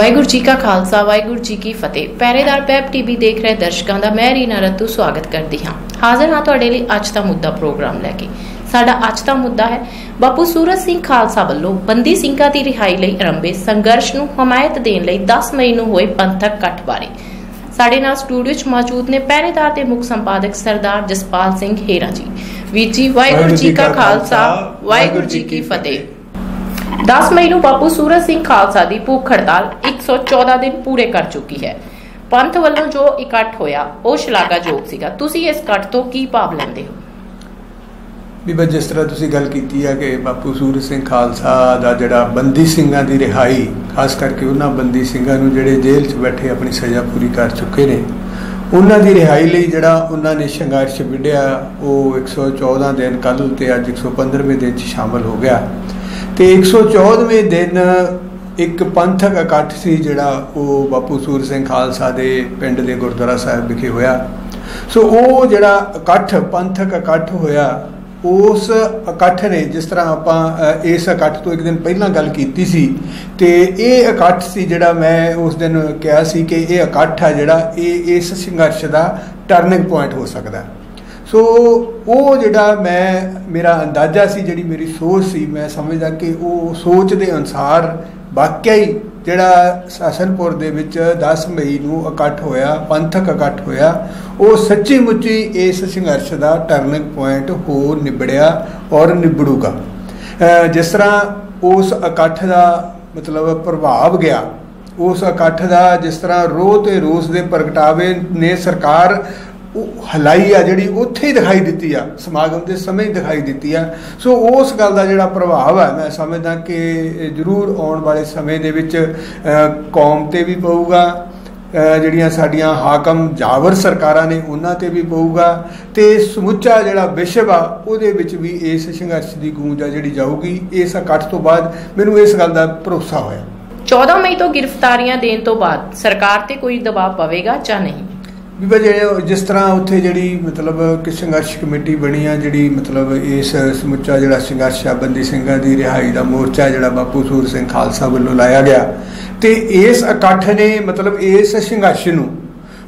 ਵਾਹਿਗੁਰੂ ਜੀ ਕਾ ਖਾਲਸਾ, ਵਾਹਿਗੁਰੂ ਜੀ ਕੀ ਫਤਿਹ। ਪਹਿਰੇਦਾਰ ਪੈਪ ਟੀਵੀ ਦੇਖ ਰਹੇ ਦਰਸ਼ਕਾਂ ਦਾ ਮੈਂ ਰੀਨਾ ਰਤੂ ਸਵਾਗਤ ਕਰਦੀ ਹਾਂ। ਹਾਜ਼ਰ ਹਾਂ ਤੁਹਾਡੇ ਲਈ ਅੱਜ ਦਾ ਮੁੱਦਾ ਪ੍ਰੋਗਰਾਮ ਲੈ ਕੇ। ਸਾਡਾ ਅੱਜ ਦਾ ਮੁੱਦਾ ਹੈ, ਬਾਪੂ ਸੂਰਜ ਸਿੰਘ ਖਾਲਸਾ ਵੱਲੋਂ ਬੰਦੀ ਸਿੰਘਾਂ ਦੀ ਰਿਹਾਈ ਲਈ ਆਰੰਭੇ ਸੰਘਰਸ਼ ਨੂੰ ਹਮਾਇਤ ਦੇਣ ਲਈ 10 ਮਈ ਨੂੰ ਹੋਏ ਪੰਥਕ ਇਕੱਠ ਬਾਰੇ ਸਾਡੇ ਨਾਲ ਸਟੂਡੀਓ 'ਚ ਮੌਜੂਦ ਨੇ ਪਹਿਰੇਦਾਰ ਦੇ ਮੁੱਖ ਸੰਪਾਦਕ ਸਰਦਾਰ ਜਸਪਾਲ ਸਿੰਘ ਹੇਰਾ ਜੀ। ਵੀਰ ਜੀ, ਵਾਹਿਗੁਰੂ ਜੀ ਕਾ ਖਾਲਸਾ, ਵਾਹਿਗੁਰੂ ਜੀ ਕੀ ਫਤਿਹ। 10 ਮਈ ਨੂੰ ਬਾਪੂ ਸੂਰਜ ਸਿੰਘ ਖਾਲਸਾ ਦੀ ਭੁੱਖ ਹੜਤਾਲ 114 ਦਿਨ ਪੂਰੇ ਕਰ ਚੁੱਕੀ ਹੈ ਪੰਥ ਵੱਲੋਂ ਜੋ ਇਕੱਠ ਹੋਇਆ ਉਹ ਸ਼ਲਾਘਾਯੋਗ ਸੀਗਾ ਤੁਸੀਂ ਇਸ ਇਕੱਠ ਤੋਂ ਕੀ ਭਾਵ ਲੈਂਦੇ ਹੋ ਬੀਬਾ ਜਿਸ ਤਰ੍ਹਾਂ ਤੁਸੀਂ ਗੱਲ ਕੀਤੀ ਹੈ ਕਿ ਬਾਪੂ ਸੂਰਜ ਸਿੰਘ ਖਾਲਸਾ ਦਾ ਜਿਹੜਾ ਬੰਦੀ ਸਿੰਘਾਂ ਦੀ ਰਿਹਾਈ ਖਾਸ ਕਰਕੇ ਉਹਨਾਂ ਬੰਦੀ ਸਿੰਘਾਂ ਨੂੰ ਜਿਹੜੇ ਜੇਲ੍ਹ 'ਚ ਬੈਠੇ ਆਪਣੀ ਸਜ਼ਾ ਪੂਰੀ ਕਰ ਚੁੱਕੇ ਨੇ ਉਹਨਾਂ ਦੀ ਰਿਹਾਈ ਲਈ ਜਿਹੜਾ ਉਹਨਾਂ ਨੇ ਸੰਘਰਸ਼ ਵਿੱਢਿਆ ਉਹ 114 ਦਿਨ ਕੱਲ ਤੇ ਅੱਜ 115ਵੇਂ ਦਿਨ 'ਚ ਸ਼ਾਮਲ ਹੋ ਗਿਆ ਤੇ 114ਵੇਂ ਦਿਨ ਇੱਕ ਪੰਥਕ ਇਕੱਠ ਸੀ ਜਿਹੜਾ ਉਹ ਬਾਪੂ ਸੂਰ ਸਿੰਘ ਖਾਲਸਾ ਦੇ ਪਿੰਡ ਦੇ ਗੁਰਦੁਆਰਾ ਸਾਹਿਬ ਵਿਖੇ ਹੋਇਆ। ਸੋ ਉਹ ਜਿਹੜਾ ਇਕੱਠ, ਪੰਥਕ ਇਕੱਠ ਹੋਇਆ, ਉਸ ਇਕੱਠ ਨੇ ਜਿਸ ਤਰ੍ਹਾਂ ਆਪਾਂ ਇਸ ਇਕੱਠ ਤੋਂ ਇੱਕ ਦਿਨ ਪਹਿਲਾਂ ਗੱਲ ਕੀਤੀ ਸੀ, ਤੇ ਇਹ ਇਕੱਠ ਸੀ ਜਿਹੜਾ ਮੈਂ ਉਸ ਦਿਨ ਕਿਹਾ ਸੀ ਕਿ ਇਹ ਇਕੱਠ ਆ ਜਿਹੜਾ ਇਹ ਇਸ ਸੰਘਰਸ਼ ਦਾ ਟਰਨਿੰਗ ਪੁਆਇੰਟ ਹੋ ਸਕਦਾ। ਸੋ ਉਹ ਜਿਹੜਾ ਮੈਂ, ਮੇਰਾ ਅੰਦਾਜ਼ਾ ਸੀ, ਜਿਹੜੀ ਮੇਰੀ ਸੋਚ ਸੀ, ਮੈਂ ਸਮਝਦਾ ਕਿ ਉਹ ਸੋਚ ਦੇ ਅਨੁਸਾਰ ਵਾਕਿਆ ਹੀ ਜਿਹੜਾ ਸਾਸਨਪੁਰ ਦੇ ਵਿੱਚ 10 ਮਈ ਨੂੰ ਇਕੱਠ ਹੋਇਆ, ਪੰਥਕ ਇਕੱਠ ਹੋਇਆ, ਉਹ ਸੱਚੀ ਮੁੱਚੀ ਇਸ ਸੰਘਰਸ਼ ਦਾ ਟਰਨਿੰਗ ਪੁਆਇੰਟ ਹੋ ਨਿਬੜਿਆ ਔਰ ਨਿਬੜੂਗਾ। ਜਿਸ ਤਰ੍ਹਾਂ ਉਸ ਇਕੱਠ ਦਾ ਮਤਲਬ ਪ੍ਰਭਾਵ ਗਿਆ, ਉਸ ਇਕੱਠ ਦਾ ਜਿਸ ਤਰ੍ਹਾਂ ਰੋਹ ਤੇ ਰੋਸ ਦੇ ਪ੍ਰਗਟਾਵੇ ਨੇ ਸਰਕਾਰ ਉਹ ਹਲਾਈ ਆ ਜਿਹੜੀ ਉੱਥੇ ਹੀ ਦਿਖਾਈ ਦਿੱਤੀ ਆ, ਸਮਾਗਮ ਦੇ ਸਮੇਂ ਹੀ ਦਿਖਾਈ ਦਿੱਤੀ ਆ। ਸੋ ਉਸ ਗੱਲ ਦਾ ਜਿਹੜਾ ਪ੍ਰਭਾਵ ਹੈ ਮੈਂ ਸਮਝਦਾ ਕਿ ਜ਼ਰੂਰ ਆਉਣ ਵਾਲੇ ਸਮੇਂ ਦੇ ਵਿੱਚ ਕੌਮ ਤੇ ਵੀ ਪਊਗਾ ਜਿਹੜੀਆਂ ਸਾਡੀਆਂ ਹਾਕਮ ਜਾਵਰ ਸਰਕਾਰਾਂ ਨੇ ਉਹਨਾਂ ਤੇ ਵੀ ਪਊਗਾ, ਤੇ ਸਮੁੱਚਾ ਜਿਹੜਾ ਵਿਸ਼ਵ ਆ, ਉਹਦੇ ਵਿੱਚ ਵੀ ਇਸ ਸੰਘਰਸ਼ ਦੀ ਗੂੰਜ ਆ ਜਿਹੜੀ ਜਾਊਗੀ। ਇਸ ਇਕੱਠ ਤੋਂ ਬਾਅਦ ਮੈਨੂੰ ਇਸ ਗੱਲ ਦਾ ਭਰੋਸਾ ਹੋਇਆ। 14 ਮਈ ਤੋਂ ਗ੍ਰਿਫਤਾਰੀਆਂ ਦੇਣ ਤੋਂ ਬਾਅਦ ਸਰਕਾਰ ਤੇ ਕੋਈ ਦਬਾਅ ਪਵੇਗਾ ਜਾਂ ਨਹੀਂ? ਵੀ ਜਿਹੜੇ ਜਿਸ ਤਰ੍ਹਾਂ ਉੱਥੇ ਜਿਹੜੀ ਮਤਲਬ ਕਿ ਸੰਘਰਸ਼ ਕਮੇਟੀ ਬਣੀ ਆ, ਜਿਹੜੀ ਮਤਲਬ ਇਸ ਸਮੁੱਚਾ ਜਿਹੜਾ ਸੰਘਰਸ਼ ਆ, ਬੰਦੀ ਸਿੰਘਾਂ ਦੀ ਰਿਹਾਈ ਦਾ ਮੋਰਚਾ ਜਿਹੜਾ ਬਾਪੂ ਸੂਰ ਸਿੰਘ ਖਾਲਸਾ ਵੱਲੋਂ ਲਾਇਆ ਗਿਆ ਤੇ ਇਸ ਇਕੱਠ ਨੇ ਮਤਲਬ ਇਸ ਸੰਘਰਸ਼ ਨੂੰ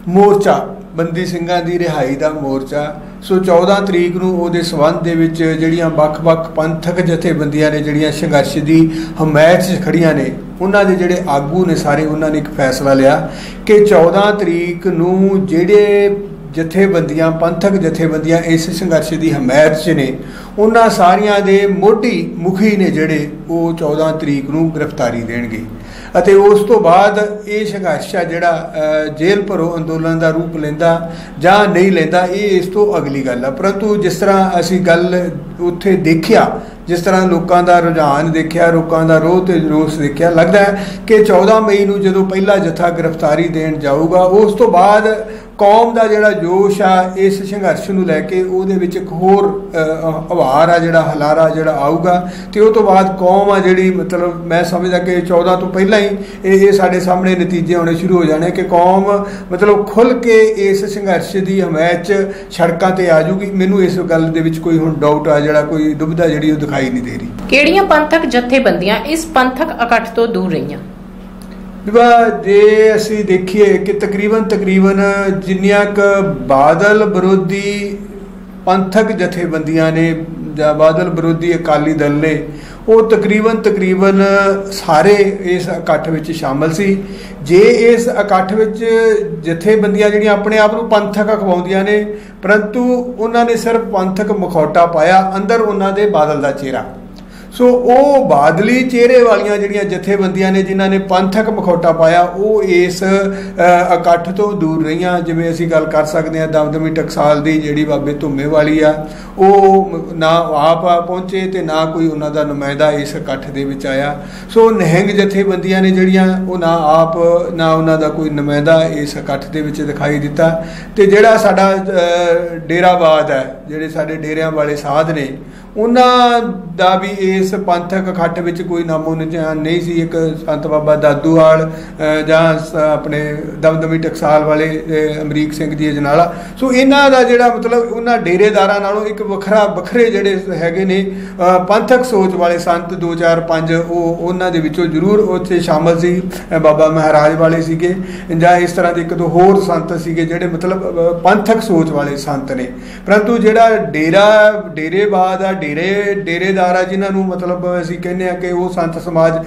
ਮੋਰਚਾ, ਬੰਦੀ ਸਿੰਘਾਂ ਦੀ ਰਿਹਾਈ ਦਾ ਮੋਰਚਾ ਸੋ 14 ਤਰੀਕ ਨੂੰ ਉਹਦੇ ਸਬੰਧ ਦੇ ਵਿੱਚ ਜਿਹੜੀਆਂ ਵੱਖ-ਵੱਖ ਪੰਥਕ ਜਥੇਬੰਦੀਆਂ ਨੇ, ਜਿਹੜੀਆਂ ਸੰਘਰਸ਼ ਦੀ ਹਮਾਇਤ 'ਚ ਖੜੀਆਂ ਨੇ, ਉਹਨਾਂ ਦੇ ਜਿਹੜੇ ਆਗੂ ਨੇ ਸਾਰੇ, ਉਹਨਾਂ ਨੇ ਇੱਕ ਫੈਸਲਾ ਲਿਆ ਕਿ 14 ਤਰੀਕ ਨੂੰ ਜਿਹੜੇ ਜਥੇਬੰਦੀਆਂ, ਪੰਥਕ ਜਥੇਬੰਦੀਆਂ ਇਸ ਸੰਘਰਸ਼ ਦੀ ਹਮਾਇਤ 'ਚ ਨੇ, ਉਹਨਾਂ ਸਾਰੀਆਂ ਦੇ ਮੋਢੀ ਮੁਖੀ ਨੇ ਜਿਹੜੇ, ਉਹ 14 ਤਰੀਕ ਨੂੰ ਗ੍ਰਿਫਤਾਰੀ ਦੇਣਗੇ। ਅਤੇ ਉਸ ਤੋਂ ਬਾਅਦ ਇਹ ਸੰਘਰਸ਼ ਆ ਜਿਹੜਾ ਜੇਲ੍ਹ ਭਰੋ ਅੰਦੋਲਨ ਦਾ ਰੂਪ ਲੈਂਦਾ ਜਾਂ ਨਹੀਂ ਲੈਂਦਾ, ਇਹ ਇਸ ਤੋਂ ਅਗਲੀ ਗੱਲ ਆ। ਪਰੰਤੂ ਜਿਸ ਤਰ੍ਹਾਂ ਅਸੀਂ ਗੱਲ ਉੱਥੇ ਦੇਖਿਆ ਜਿਸ ਤਰ੍ਹਾਂ ਲੋਕਾਂ ਦਾ ਰੁਝਾਨ ਦੇਖਿਆ, ਲੋਕਾਂ ਦਾ ਰੋਹ ਤੇ ਰੋਸ ਦੇਖਿਆ, ਲੱਗਦਾ ਹੈ ਕਿ 14 ਮਈ ਨੂੰ ਜਦੋਂ ਪਹਿਲਾ ਜਥਾ ਗ੍ਰਿਫਤਾਰੀ ਦੇਣ ਜਾਊਗਾ, ਉਸ ਤੋਂ ਬਾਅਦ ਕੌਮ ਦਾ ਜਿਹੜਾ ਜੋਸ਼ ਆ, ਇਸ ਸੰਘਰਸ਼ ਨੂੰ ਲੈ ਕੇ ਉਹਦੇ ਵਿੱਚ ਇੱਕ ਹੋਰ ਹਵਾਰ ਆ, ਜਿਹੜਾ ਹਲਾਰਾ ਜਿਹੜਾ ਆਊਗਾ ਤੇ ਉਹ ਤੋਂ ਬਾਅਦ ਕੌਮ ਆ ਜਿਹੜੀ ਮਤਲਬ ਮੈਂ ਸਮਝਦਾ ਕਿ 14 ਤੋਂ ਪਹਿਲਾਂ ਹੀ ਇਹ ਇਹ ਸਾਡੇ ਸਾਹਮਣੇ ਨਤੀਜੇ ਆਉਣੇ ਸ਼ੁਰੂ ਹੋ ਜਾਣੇ ਕਿ ਕੌਮ ਮਤਲਬ ਖੁੱਲ ਕੇ ਇਸ ਸੰਘਰਸ਼ ਦੀ ਹਮਾਇਤ 'ਚ ਸੜਕਾਂ ਤੇ ਆ ਜੂਗੀ। ਮੈਨੂੰ ਇਸ ਗੱਲ ਦੇ ਵਿੱਚ ਕੋਈ ਹੁਣ ਡਾਊਟ ਆ, ਜਿਹੜਾ ਕੋਈ ਦੁਬਿਧਾ ਜਿਹੜੀ ਉਹ ਦਿਖਾਈ ਨਹੀਂ ਦੇ ਰਹੀ। ਕਿਹੜੀਆਂ ਪੰਥਕ ਜਥੇਬੰਦੀਆਂ ਇਸ ਪੰਥਕ ਇਕੱਠ ਤੋਂ ਦੂਰ ਰਹੀਆਂ? ਵਿਵਾ ਜੇ ਅਸੀਂ ਦੇਖੀਏ ਕਿ ਤਕਰੀਬਨ ਤਕਰੀਬਨ ਜਿੰਨੀਆਂ ਕ ਬਾਦਲ ਵਿਰੋਧੀ ਪੰਥਕ ਜਥੇਬੰਦੀਆਂ ਨੇ ਜਾਂ ਬਾਦਲ ਵਿਰੋਧੀ ਅਕਾਲੀ ਦਲ ਨੇ ਉਹ ਤਕਰੀਬਨ ਤਕਰੀਬਨ ਸਾਰੇ ਇਸ ਇਕੱਠ ਵਿੱਚ ਸ਼ਾਮਲ ਸੀ। ਜੇ ਇਸ ਇਕੱਠ ਵਿੱਚ ਜਥੇਬੰਦੀਆਂ ਜਿਹੜੀਆਂ ਆਪਣੇ ਆਪ ਨੂੰ ਪੰਥਕ ਅਖਵਾਉਂਦੀਆਂ ਨੇ, ਪਰੰਤੂ ਉਹਨਾਂ ਨੇ ਸਿਰਫ ਪੰਥਕ ਮਖੌਟਾ ਪਾਇਆ, ਅੰਦਰ ਉਹਨਾਂ ਦੇ ਬਾਦਲ ਦਾ ਚਿਹਰਾ। ਸੋ ਉਹ ਬਾਦਲੀ ਚਿਹਰੇ ਵਾਲੀਆਂ ਜਿਹੜੀਆਂ ਜਥੇਬੰਦੀਆਂ ਨੇ ਜਿਨ੍ਹਾਂ ਨੇ ਪੰਥਕ ਮਖੌਟਾ ਪਾਇਆ ਉਹ ਇਸ ਇਕੱਠ ਤੋਂ ਦੂਰ ਰਹੀਆਂ। ਜਿਵੇਂ ਅਸੀਂ ਗੱਲ ਕਰ ਸਕਦੇ ਹਾਂ ਦਮਦਮੀ ਟਕਸਾਲ ਦੀ ਜਿਹੜੀ ਬਾਬੇ ਧੁੰਮੇ ਵਾਲੀ ਆ ਉਹ ਨਾ ਆਪ ਪਹੁੰਚੇ ਤੇ ਨਾ ਕੋਈ ਉਹਨਾਂ ਦਾ ਨੁਮਾਇੰਦਾ ਇਸ ਇਕੱਠ ਦੇ ਵਿੱਚ ਆਇਆ। ਸੋ ਨਹਿੰਗ ਜਥੇਬੰਦੀਆਂ ਨੇ ਜਿਹੜੀਆਂ ਉਹ ਨਾ ਆਪ ਨਾ ਉਹਨਾਂ ਦਾ ਕੋਈ ਨੁਮਾਇੰਦਾ ਇਸ ਇਕੱਠ ਦੇ ਵਿੱਚ ਦਿਖਾਈ ਦਿੱਤਾ। ਤੇ ਜਿਹੜਾ ਸਾਡਾ ਅ, ਡੇਰਾਵਾਦ ਹੈ ਜਿਹੜੇ ਸਾਡੇ ਡੇਰਿਆਂ ਵਾਲੇ ਸਾਧ ਨੇ ਉਹਨਾਂ ਦਾ ਵੀ ਇਸ ਪੰਥਕ ਇਕੱਠ ਵਿੱਚ ਕੋਈ ਨਾਮੋ ਨਿਸ਼ਾਨ ਨਹੀਂ ਸੀ। ਇੱਕ ਸੰਤ ਬਾਬਾ ਦਾਦੂਵਾਲ ਜਾਂ ਸ- ਆਪਣੇ ਦਮਦਮੀ ਟਕਸਾਲ ਵਾਲੇ ਅਮਰੀਕ ਸਿੰਘ ਜੀ ਅਜਨਾਲਾ। ਸੋ ਇਹਨਾਂ ਦਾ ਜਿਹੜਾ ਮਤਲਬ ਉਹਨਾਂ ਡੇਰੇਦਾਰਾਂ ਨਾਲੋਂ ਇੱਕ ਵੱਖਰਾ, ਵੱਖਰੇ ਜਿਹੜੇ ਹੈਗੇ ਨੇ ਪੰਥਕ ਸੋਚ ਵਾਲੇ ਸੰਤ 2 4 5 ਉਹ ਉਹਨਾਂ ਦੇ ਵਿੱਚੋਂ ਜ਼ਰੂਰ ਉੱਥੇ ਸ਼ਾਮਲ ਸੀ। ਬਾਬਾ ਮਹਾਰਾਜ ਵਾਲੇ ਸੀਗੇ, ਜਾਂ ਇਸ ਤਰ੍ਹਾਂ ਦੇ ਇੱਕ ਦੋ ਹੋਰ ਸੰਤ ਸੀਗੇ ਜਿਹੜੇ ਮਤਲਬ ਪੰਥਕ ਸੋਚ ਵਾਲੇ ਸੰਤ ਨੇ। ਪਰੰਤੂ ਜਿਹੜਾ ਡੇਰਾ ਡੇਰੇਬਾਦ ਆ ਡੇਰੇ, ਡੇਰੇਦਾਰ ਆ ਜਿਨ੍ਹਾਂ ਨੂੰ ਮਤਲਬ ਅਸੀਂ ਕਹਿੰਦੇ ਆ ਕਿ ਉਹ ਸੰਤ ਸਮਾਜ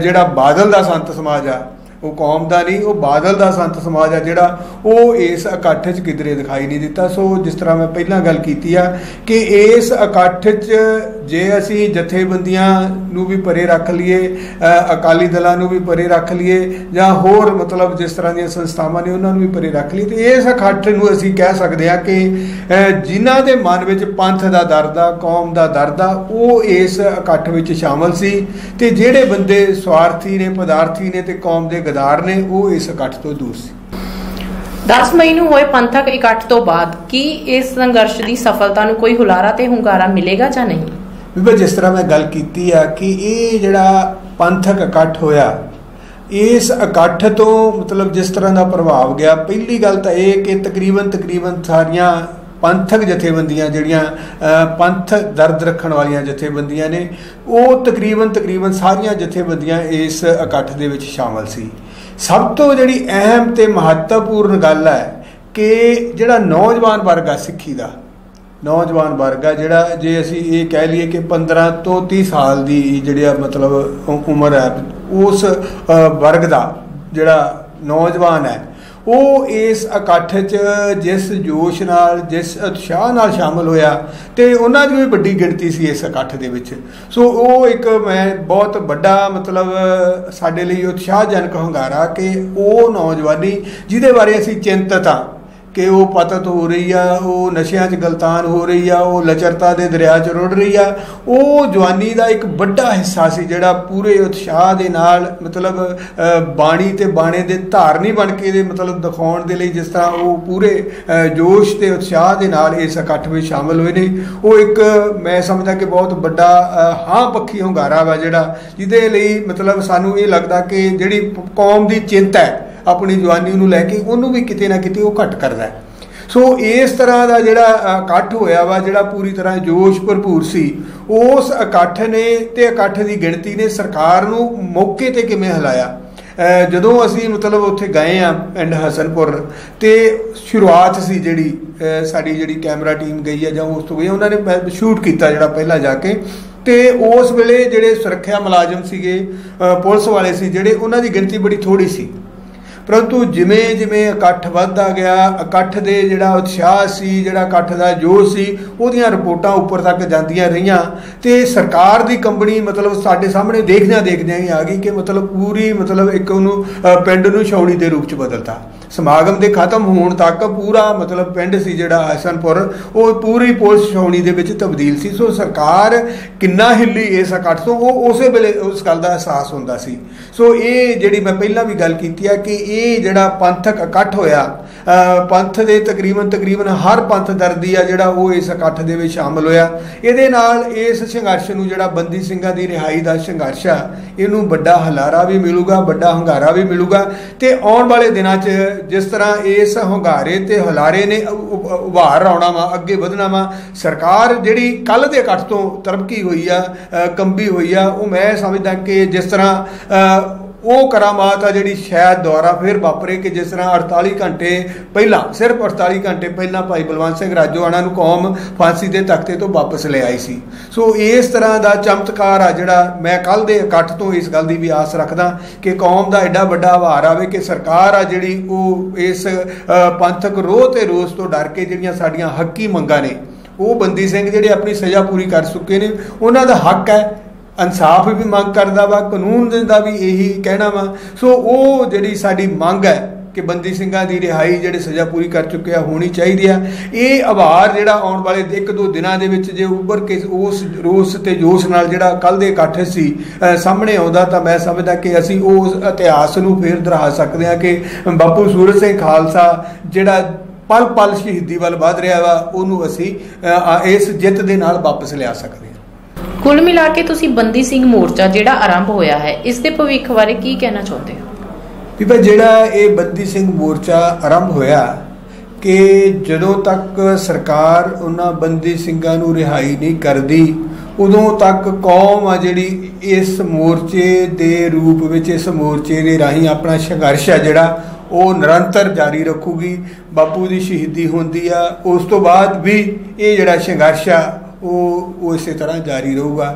ਜਿਹੜਾ ਬਾਦਲ ਦਾ ਸੰਤ ਸਮਾਜ ਆ ਉਹ ਕੌਮ ਦਾ ਨਹੀਂ, ਉਹ ਬਾਦਲ ਦਾ ਸੰਤ ਸਮਾਜ ਆ ਜਿਹੜਾ, ਉਹ ਇਸ ਇਕੱਠ 'ਚ ਕਿਧਰੇ ਦਿਖਾਈ ਨਹੀਂ ਦਿੱਤਾ। ਸੋ ਜਿਸ ਤਰ੍ਹਾਂ ਮੈਂ ਪਹਿਲਾਂ ਗੱਲ ਕੀਤੀ ਆ ਕਿ ਇਸ ਇਕੱਠ 'ਚ ਜੇ ਅਸੀਂ ਜਥੇਬੰਦੀਆਂ ਨੂੰ ਵੀ ਪਰੇ ਰੱਖ ਲਈਏ ਅਕਾਲੀ ਦਲਾਂ ਨੂੰ ਵੀ ਪਰੇ ਰੱਖ ਲਈਏ, ਜਾਂ ਹੋਰ ਮਤਲਬ ਜਿਸ ਤਰ੍ਹਾਂ ਦੀਆਂ ਸੰਸਥਾਵਾਂ ਨੇ ਉਹਨਾਂ ਨੂੰ ਵੀ ਪਰੇ ਰੱਖ ਲਈਏ, ਤੇ ਇਸ ਇਕੱਠ ਨੂੰ ਅਸੀਂ ਕਹਿ ਸਕਦੇ ਆ ਕਿ ਜਿਨ੍ਹਾਂ ਦੇ ਮਨ ਵਿੱਚ ਪੰਥ ਦਾ ਦਰਦ ਆ, ਕੌਮ ਦਾ ਦਰਦ ਆ, ਉਹ ਇਸ ਇਕੱਠ ਵਿੱਚ ਸ਼ਾਮਲ ਸੀ। ਤੇ ਜਿਹੜੇ ਬੰਦੇ ਸਵਾਰਥੀ ਨੇ, ਪਦਾਰਥੀ ਨੇ ਤੇ ਕੌਮ ਦੇ ਗਦਾਰ ਨੇ ਉਹ ਇਸ ਇਕੱਠ ਤੋਂ ਦੂਰ ਸੀ। 10 ਮਈ ਨੂੰ ਹੋਏ ਪੰਥਕ ਇਕੱਠ ਤੋਂ ਬਾਅਦ ਕੀ ਇਸ ਸੰਘਰਸ਼ ਦੀ ਸਫਲਤਾ ਨੂੰ ਕੋਈ ਹੁਲਾਰਾ ਤੇ ਹੁੰਗਾਰਾ ਮਿਲੇਗਾ ਜਾਂ ਨਹੀਂ? ਬੀਬਾ ਜਿਸ ਤਰ੍ਹਾਂ ਮੈਂ ਗੱਲ ਕੀਤੀ ਆ ਕਿ ਇਹ ਜਿਹੜਾ ਪੰਥਕ ਇਕੱਠ ਹੋਇਆ ਇਸ ਇਕੱਠ ਤੋਂ ਮਤਲਬ ਜਿਸ ਤਰ੍ਹਾਂ ਦਾ ਪ੍ਰਭਾਵ ਗਿਆ ਪਹਿਲੀ ਗੱਲ ਤਾਂ ਇਹ ਕਿ ਤਕਰੀਬਨ ਤਕਰੀਬਨ ਸਾਰੀਆਂ ਪੰਥਕ ਜਥੇਬੰਦੀਆਂ ਜਿਹੜੀਆਂ ਪੰਥ ਦਰਦ ਰੱਖਣ ਵਾਲੀਆਂ ਜਥੇਬੰਦੀਆਂ ਨੇ, ਉਹ ਤਕਰੀਬਨ ਤਕਰੀਬਨ ਸਾਰੀਆਂ ਜਥੇਬੰਦੀਆਂ ਇਸ ਇਕੱਠ ਦੇ ਵਿੱਚ ਸ਼ਾਮਲ ਸੀ। ਸਭ ਤੋਂ ਜਿਹੜੀ ਅਹਿਮ ਤੇ ਮਹੱਤਵਪੂਰਨ ਗੱਲ ਹੈ ਕਿ ਜਿਹੜਾ ਨੌਜਵਾਨ ਵਰਗ ਆ ਸਿੱਖੀ ਦਾ, ਨੌਜਵਾਨ ਵਰਗ ਆ ਜਿਹੜਾ, ਜੇ ਅਸੀਂ ਇਹ ਕਹਿ ਲਈਏ ਕਿ 15 ਤੋਂ 30 ਸਾਲ ਦੀ ਜਿਹੜਾ ਮਤਲਬ ਉਮਰ ਹੈ, ਉਸ ਵਰਗ ਦਾ ਜਿਹੜਾ ਨੌਜਵਾਨ ਹੈ ਉਹ ਇਸ ਇਕੱਠ 'ਚ ਜਿਸ ਜੋਸ਼ ਨਾਲ, ਜਿਸ ਉਤਸ਼ਾਹ ਨਾਲ ਸ਼ਾਮਲ ਹੋਇਆ ਤੇ ਉਹਨਾਂ ਦੀ ਵੀ ਵੱਡੀ ਗਿਣਤੀ ਸੀ ਇਸ ਇਕੱਠ ਦੇ ਵਿੱਚ। ਸੋ ਉਹ ਇੱਕ ਮੈਂ ਬਹੁਤ ਵੱਡਾ ਮਤਲਬ ਸਾਡੇ ਲਈ ਉਤਸ਼ਾਹਜਨਕ ਹੁੰਗਾਰਾ ਕਿ ਉਹ ਨੌਜਵਾਨੀ ਜਿਹਦੇ ਬਾਰੇ ਅਸੀਂ ਚਿੰਤਤ ਹਾਂ। ਕਿ ਉਹ ਪਤਤ ਹੋ ਰਹੀ ਆ, ਉਹ ਨਸ਼ਿਆਂ 'ਚ ਗਲਤਾਨ ਹੋ ਰਹੀ ਆ, ਉਹ ਲਚਰਤਾ ਦੇ ਦਰਿਆ 'ਚ ਰੁੜ ਰਹੀ ਆ, ਉਹ ਜਵਾਨੀ ਦਾ ਇੱਕ ਵੱਡਾ ਹਿੱਸਾ ਸੀ ਜਿਹੜਾ ਪੂਰੇ ਉਤਸ਼ਾਹ ਦੇ ਨਾਲ ਮਤਲਬ ਬਾਣੀ ਤੇ ਬਾਣੇ ਦੇ ਧਾਰਨੀ ਬਣ ਕੇ ਦੇ ਮਤਲਬ ਦਿਖਾਉਣ ਦੇ ਲਈ ਜਿਸ ਤਰ੍ਹਾਂ ਉਹ ਪੂਰੇ ਜੋਸ਼ ਤੇ ਉਤਸ਼ਾਹ ਦੇ ਨਾਲ ਇਸ ਇਕੱਠ ਵਿੱਚ ਸ਼ਾਮਲ ਹੋਏ ਨੇ। ਉਹ ਇੱਕ, ਮੈਂ ਸਮਝਦਾ ਕਿ ਬਹੁਤ ਵੱਡਾ ਹਾਂ ਪੱਖੀ ਹੁੰਗਾਰਾ ਵਾ ਜਿਹੜਾ, ਜਿਹਦੇ ਲਈ ਮਤਲਬ ਸਾਨੂੰ ਇਹ ਲੱਗਦਾ ਕਿ ਜਿਹੜੀ ਕੌਮ ਦੀ ਚਿੰਤਾ ਹੈ ਆਪਣੀ ਜਵਾਨੀ ਨੂੰ ਲੈ ਕੇ ਉਹਨੂੰ ਵੀ ਕਿਤੇ ਨਾ ਕਿਤੇ ਉਹ ਘਟ ਕਰਦਾ ਸੋ ਇਸ ਤਰ੍ਹਾਂ ਦਾ ਜਿਹੜਾ ਇਕੱਠ ਹੋਇਆ ਵਾ, ਜਿਹੜਾ ਪੂਰੀ ਤਰ੍ਹਾਂ ਜੋਸ਼ ਭਰਪੂਰ ਸੀ, ਉਸ ਇਕੱਠ ਨੇ ਤੇ ਇਕੱਠ ਦੀ ਗਿਣਤੀ ਨੇ ਸਰਕਾਰ ਨੂੰ ਮੌਕੇ ਤੇ ਕਿਵੇਂ ਹਿਲਾਇਆ? ਜਦੋਂ ਅਸੀਂ ਮਤਲਬ ਉੱਥੇ ਗਏ ਆ ਐਂਡ ਹਸਨਪੁਰ, ਤੇ ਸ਼ੁਰੂਆਤ ਸੀ ਜਿਹੜੀ ਸਾਡੀ ਜਿਹੜੀ ਕੈਮਰਾ ਟੀਮ ਗਈ ਆ ਜਾਂ ਉਸ ਤੋਂ ਗਈ, ਉਹਨਾਂ ਨੇ ਸ਼ੂਟ ਕੀਤਾ ਜਿਹੜਾ ਪਹਿਲਾਂ ਜਾ ਕੇ। ਤੇ ਉਸ ਵੇਲੇ ਜਿਹੜੇ ਸੁਰੱਖਿਆ ਮੁਲਾਜ਼ਮ ਸੀਗੇ ਪੁਲਿਸ ਵਾਲੇ ਸੀ, ਜਿਹੜੇ ਉਹਨਾਂ ਦੀ ਗਿਣਤੀ ਬੜੀ ਥੋੜੀ ਸੀ। ਪਰੰਤੂ ਜਿਵੇਂ ਜਿਵੇਂ ਇਕੱਠ ਵੱਧਦਾ ਗਿਆ, ਇਕੱਠ ਦੇ ਜਿਹੜਾ ਉਤਸ਼ਾਹ ਸੀ, ਜਿਹੜਾ ਇਕੱਠ ਦਾ ਜੋਸ਼ ਸੀ, ਉਹਦੀਆਂ ਰਿਪੋਰਟਾਂ ਉੱਪਰ ਤੱਕ ਜਾਂਦੀਆਂ ਰਹੀਆਂ। ਤੇ ਸਰਕਾਰ ਦੀ ਕੰਪਨੀ ਮਤਲਬ ਸਾਡੇ ਸਾਹਮਣੇ ਦੇਖਦਿਆਂ ਦੇਖਦਿਆਂ ਹੀ ਆ ਗਈ ਕਿ ਮਤਲਬ ਪੂਰੀ ਮਤਲਬ ਇੱਕ ਉਹਨੂੰ ਪਿੰਡ ਨੂੰ ਛਾਉਣੀ ਦੇ ਰੂਪ ਚ ਬਦਲਤਾ। ਸਮਾਗਮ ਦੇ ਖਤਮ ਹੋਣ ਤੱਕ ਪੂਰਾ ਮਤਲਬ ਪਿੰਡ ਸੀ ਜਿਹੜਾ ਹਸਨਪੁਰ ਉਹ ਪੂਰੀ ਪੁਲਿਸ ਛਾਉਣੀ ਦੇ ਵਿੱਚ ਤਬਦੀਲ ਸੀ। ਸੋ ਸਰਕਾਰ ਕਿੰਨਾ ਹਿੱਲੀ ਇਸ ਇਕੱਠ ਤੋਂ, ਉਹ ਉਸੇ ਵੇਲੇ ਉਸ ਗੱਲ ਦਾ ਅਹਿਸਾਸ ਹੁੰਦਾ ਸੀ। ਸੋ ਇਹ ਜਿਹੜੀ ਮੈਂ ਪਹਿਲਾਂ ਵੀ ਗੱਲ ਕੀਤੀ ਆ ਕਿ ਇਹ ਜਿਹੜਾ ਪੰਥਕ ਇਕੱਠ ਹੋਇਆ ਪੰਥ ਦੇ ਤਕਰੀਬਨ ਤਕਰੀਬਨ ਹਰ ਪੰਥ ਦਰਦੀ ਆ ਜਿਹੜਾ ਉਹ ਇਸ ਇਕੱਠ ਦੇ ਵਿੱਚ ਸ਼ਾਮਲ ਹੋਇਆ। ਇਹਦੇ ਨਾਲ ਇਸ ਸੰਘਰਸ਼ ਨੂੰ ਜਿਹੜਾ ਬੰਦੀ ਸਿੰਘਾਂ ਦੀ ਰਿਹਾਈ ਦਾ ਸੰਘਰਸ਼ ਆ, ਇਹਨੂੰ ਵੱਡਾ ਹਲਾਰਾ ਵੀ ਮਿਲੂਗਾ, ਵੱਡਾ ਹੰਗਾਰਾ ਵੀ ਮਿਲੂਗਾ ਤੇ ਆਉਣ ਵਾਲੇ ਦਿਨਾਂ 'ਚ ਜਿਸ ਤਰ੍ਹਾਂ ਇਸ ਹੰਗਾਰੇ ਤੇ ਹਲਾਰੇ ਨੇ ਉਭਾਰ ਆਉਣਾ ਵਾ, ਅੱਗੇ ਵਧਣਾ ਵਾ, ਸਰਕਾਰ ਜਿਹੜੀ ਕੱਲ ਦੇ ਇਕੱਠ ਤੋਂ ਤਰਬਕੀ ਹੋਈ ਆ ਕੰਬੀ ਹੋਈ ਆ, ਉਹ ਮੈਂ ਸਮਝਦਾ ਕਿ ਜਿਸ ਤਰ੍ਹਾਂ ਉਹ ਕਰਾਮਾਤ ਆ ਜਿਹੜੀ ਸ਼ਾਇਦ ਦੁਆਰਾ ਫਿਰ ਵਾਪਰੇ ਕਿ ਜਿਸ ਤਰ੍ਹਾਂ 48 ਘੰਟੇ ਪਹਿਲਾਂ, ਸਿਰਫ 48 ਘੰਟੇ ਪਹਿਲਾਂ ਭਾਈ ਬਲਵੰਤ ਸਿੰਘ ਰਾਜੋਆਣਾ ਨੂੰ ਕੌਮ ਫਾਂਸੀ ਦੇ ਤਖਤੇ ਤੋਂ ਵਾਪਸ ਲੈ ਆਈ ਸੀ। ਸੋ ਇਸ ਤਰ੍ਹਾਂ ਦਾ ਚਮਤਕਾਰ ਆ ਜਿਹੜਾ ਮੈਂ ਕੱਲ ਦੇ ਇਕੱਠ ਤੋਂ ਇਸ ਗੱਲ ਦੀ ਵੀ ਆਸ ਰੱਖਦਾ ਕਿ ਕੌਮ ਦਾ ਐਡਾ ਵੱਡਾ ਆਭਾਰ ਆਵੇ ਕਿ ਸਰਕਾਰ ਆ ਜਿਹੜੀ ਉਹ ਇਸ ਪੰਥਕ ਰੋਹ ਤੇ ਰੋਸ ਤੋਂ ਡਰ ਕੇ ਜਿਹੜੀਆਂ ਸਾਡੀਆਂ ਹੱਕੀ ਮੰਗਾਂ ਨੇ, ਉਹ ਬੰਦੀ ਸਿੰਘ ਜਿਹੜੇ ਆਪਣੀ ਸਜ਼ਾ ਪੂਰੀ ਕਰ ਚੁੱਕੇ ਨੇ, ਉਹਨਾਂ ਦਾ ਹੱਕ ਹੈ ਇਨਸਾਫ ਵੀ ਮੰਗ ਕਰਦਾ ਵਾ, ਕਾਨੂੰਨ ਦੇ ਦਾ ਵੀ ਇਹੀ ਕਹਿਣਾ ਵਾ। ਸੋ ਉਹ ਜਿਹੜੀ ਸਾਡੀ ਮੰਗ ਹੈ ਕਿ ਬੰਦੀ ਸਿੰਘਾਂ ਦੀ ਰਿਹਾਈ ਜਿਹੜੇ ਸਜ਼ਾ ਪੂਰੀ ਕਰ ਚੁੱਕੇ ਆ, ਹੋਣੀ ਚਾਹੀਦੀ ਆ। ਇਹ ਆਭਾਰ ਜਿਹੜਾ ਆਉਣ ਵਾਲੇ ਇੱਕ ਦੋ ਦਿਨਾਂ ਦੇ ਵਿੱਚ ਜੇ ਉੱਭਰ ਕੇ ਉਸ ਰੋਸ ਤੇ ਜੋਸ਼ ਨਾਲ ਜਿਹੜਾ ਕੱਲ ਦੇ ਇਕੱਠ ਸੀ ਸਾਹਮਣੇ ਆਉਂਦਾ ਤਾਂ ਮੈਂ ਸਮਝਦਾ ਕਿ ਅਸੀਂ ਉਸ ਇਤਿਹਾਸ ਨੂੰ ਫੇਰ ਦੁਹਰਾ ਸਕਦੇ ਹਾਂ ਕਿ ਬਾਪੂ ਸੂਰਜ ਸਿੰਘ ਖਾਲਸਾ ਜਿਹੜਾ ਪਲ ਪਲ ਸ਼ਹੀਦੀ ਵੱਲ ਵਧ ਰਿਹਾ ਵਾ, ਉਹਨੂੰ ਅਸੀਂ ਇਸ ਜਿੱਤ ਦੇ ਨਾਲ ਵਾਪਸ ਲਿਆ ਸਕਦੇ ਹਾਂ। ਕੁੱਲ ਮਿਲਾ ਕੇ ਤੁਸੀਂ ਬੰਦੀ ਸਿੰਘ ਮੋਰਚਾ ਜਿਹੜਾ ਆਰੰਭ ਹੋਇਆ ਹੈ, ਇਸ ਦੇ ਭਵਿੱਖ ਬਾਰੇ ਕੀ ਕਹਿਣਾ ਚਾਹੁੰਦੇ ਹੋ? ਵੀ ਬੀਬਾ ਜਿਹੜਾ ਇਹ ਬੰਦੀ ਸਿੰਘ ਮੋਰਚਾ ਆਰੰਭ ਹੋਇਆ, ਕਿ ਜਦੋਂ ਤੱਕ ਸਰਕਾਰ ਉਹਨਾਂ ਬੰਦੀ ਸਿੰਘਾਂ ਨੂੰ ਰਿਹਾਈ ਨਹੀਂ ਕਰਦੀ, ਉਦੋਂ ਤੱਕ ਕੌਮ ਆ ਜਿਹੜੀ ਇਸ ਮੋਰਚੇ ਦੇ ਰੂਪ ਵਿੱਚ, ਇਸ ਮੋਰਚੇ ਦੇ ਰਾਹੀਂ ਆਪਣਾ ਸੰਘਰਸ਼ ਆ ਜਿਹੜਾ, ਉਹ ਨਿਰੰਤਰ ਜਾਰੀ ਰੱਖੂਗੀ। ਬਾਪੂ ਦੀ ਸ਼ਹੀਦੀ ਹੁੰਦੀ ਆ, ਉਸ ਤੋਂ ਬਾਅਦ ਵੀ ਇਹ ਜਿਹੜਾ ਸੰਘਰਸ਼ ਆ ਉਹ ਉਹ ਇਸੇ ਤਰ੍ਹਾਂ ਜਾਰੀ ਰਹੂਗਾ।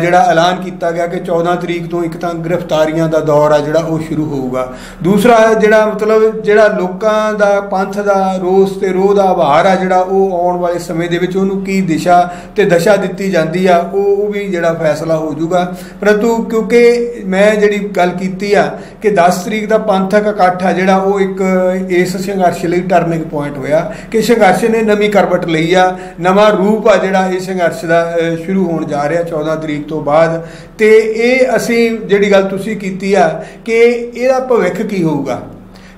ਜਿਹੜਾ ਐਲਾਨ ਕੀਤਾ ਗਿਆ ਕਿ 14 ਤਰੀਕ ਤੋਂ ਇੱਕ ਤਾਂ ਗ੍ਰਿਫਤਾਰੀਆਂ ਦਾ ਦੌਰ ਆ, ਜਿਹੜਾ ਉਹ ਸ਼ੁਰੂ ਹੋਊਗਾ। ਦੂਸਰਾ, ਜਿਹੜਾ ਮਤਲਬ ਜਿਹੜਾ ਲੋਕਾਂ ਦਾ ਪੰਥ ਦਾ ਰੋਸ ਤੇ ਰੋਹ ਦਾ ਆਭਾਰ ਆ, ਜਿਹੜਾ ਉਹ ਆਉਣ ਵਾਲੇ ਸਮੇਂ ਦੇ ਵਿੱਚ ਉਹਨੂੰ ਕੀ ਦਿਸ਼ਾ ਤੇ ਦਸ਼ਾ ਦਿੱਤੀ ਜਾਂਦੀ ਆ, ਉਹ ਉਹ ਵੀ ਜਿਹੜਾ ਫੈਸਲਾ ਹੋ ਜਾਊਗਾ। ਪਰੰਤੂ ਕਿਉਂਕਿ ਮੈਂ ਜਿਹੜੀ ਗੱਲ ਕੀਤੀ ਆ ਕਿ 10 ਤਰੀਕ ਦਾ ਪੰਥਕ ਇਕੱਠ ਆ, ਜਿਹੜਾ ਉਹ ਇੱਕ ਇਸ ਸੰਘਰਸ਼ ਲਈ ਟਰਨਿੰਗ ਪੁਆਇੰਟ ਹੋਇਆ ਕਿ ਸੰਘਰਸ਼ ਨੇ ਨਵੀਂ ਕਰਵਟ ਲਈ ਆ, ਨਵਾਂ ਰੂਪ ਆ ਜਿਹੜਾ ਇਸ ਸੰਘਰਸ਼ ਦਾ ਸ਼ੁਰੂ ਹੋਣ ਜਾ ਰਿਹਾ 14 ਤਰੀਕ ਤੋਂ ਬਾਅਦ। ਤੇ ਇਹ ਅਸੀਂ ਜਿਹੜੀ ਗੱਲ ਤੁਸੀਂ ਕੀਤੀ ਆ ਕਿ ਇਹਦਾ ਭਵਿੱਖ ਕੀ ਹੋਊਗਾ?